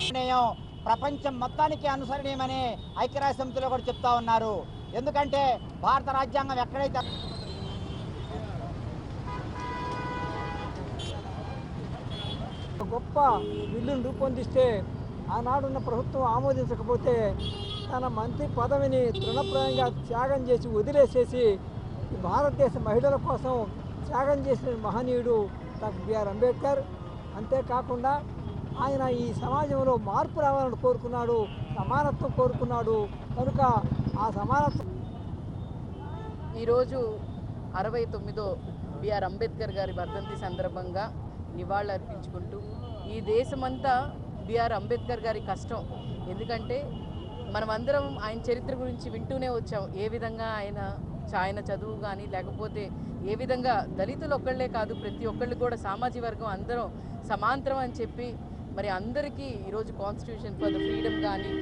నిర్ణయం ప్రపంచం మొత్తానికి అనుసరణీయమని ఐక్యరాజ్య సమితిలో కూడా చెప్తా ఉన్నారు. ఎందుకంటే భారత రాజ్యాంగం ఎక్కడైతే ఒక గొప్ప బిల్లును రూపొందిస్తే ఆనాడున్న ప్రభుత్వం ఆమోదించకపోతే తన మంత్రి పదవిని తృణప్రాయంగా త్యాగం చేసి వదిలేసేసి భారతదేశ మహిళల కోసం త్యాగం చేసిన మహనీయుడు డాక్టర్ బిఆర్ అంబేద్కర్. అంతేకాకుండా ఆయన ఈ సమాజంలో మార్పు రావాలని కోరుకున్నాడు సమానత్వం కోరుకున్నాడు. కనుక ఆ సమానత్వం ఈరోజు అరవై తొమ్మిదో బిఆర్ అంబేద్కర్ గారి వర్ధంతి సందర్భంగా నివాళులర్పించుకుంటూ ఈ దేశమంతా బిఆర్ అంబేద్కర్ గారి కష్టం. ఎందుకంటే మనమందరం ఆయన చరిత్ర గురించి వింటూనే వచ్చాం. ఏ విధంగా ఆయన ఆయన చదువు కానీ లేకపోతే ఏ విధంగా దళితులు ఒక్కళ్ళే కాదు ప్రతి ఒక్కళ్ళు కూడా సామాజిక వర్గం అందరం సమాంతరం అని చెప్పి మరి అందరికీ ఈరోజు కాన్స్టిట్యూషన్ ఫర్ ద ఫ్రీడమ్ కానీ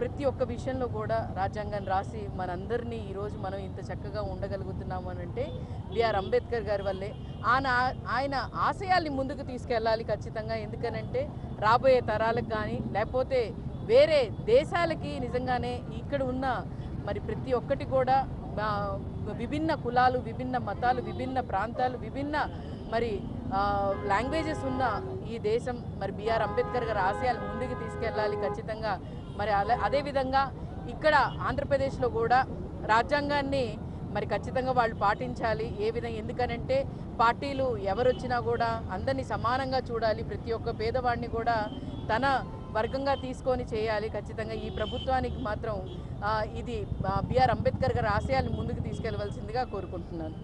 ప్రతి ఒక్క విషయంలో కూడా రాజ్యాంగాన్ని రాసి మనందరినీ ఈరోజు మనం ఇంత చక్కగా ఉండగలుగుతున్నాము అని అంటే బిఆర్ అంబేద్కర్ గారి వల్లే. ఆయన ఆయన ఆశయాల్ని ముందుకు తీసుకెళ్ళాలి ఖచ్చితంగా. ఎందుకనంటే రాబోయే తరాలకు కానీ లేకపోతే వేరే దేశాలకి నిజంగానే ఇక్కడ ఉన్న మరి ప్రతి ఒక్కటి కూడా విభిన్న కులాలు విభిన్న మతాలు విభిన్న ప్రాంతాలు విభిన్న మరి లాంగ్వేజెస్ ఉన్న ఈ దేశం మరి బిఆర్ అంబేద్కర్ గారి ఆశయాలు ముందుకు తీసుకెళ్ళాలి ఖచ్చితంగా. మరి అలా అదేవిధంగా ఇక్కడ ఆంధ్రప్రదేశ్లో కూడా రాజ్యాంగాన్ని మరి ఖచ్చితంగా వాళ్ళు పాటించాలి. ఏ విధంగా ఎందుకనంటే పార్టీలు ఎవరు వచ్చినా కూడా అందరినీ సమానంగా చూడాలి. ప్రతి ఒక్క పేదవాడిని కూడా తన వర్గంగా తీసుకొని చేయాలి ఖచ్చితంగా. ఈ ప్రభుత్వానికి మాత్రం ఇది బిఆర్ అంబేద్కర్ గారి ఆశయాలను ముందుకు తీసుకెళ్ళవలసిందిగా కోరుకుంటున్నాను.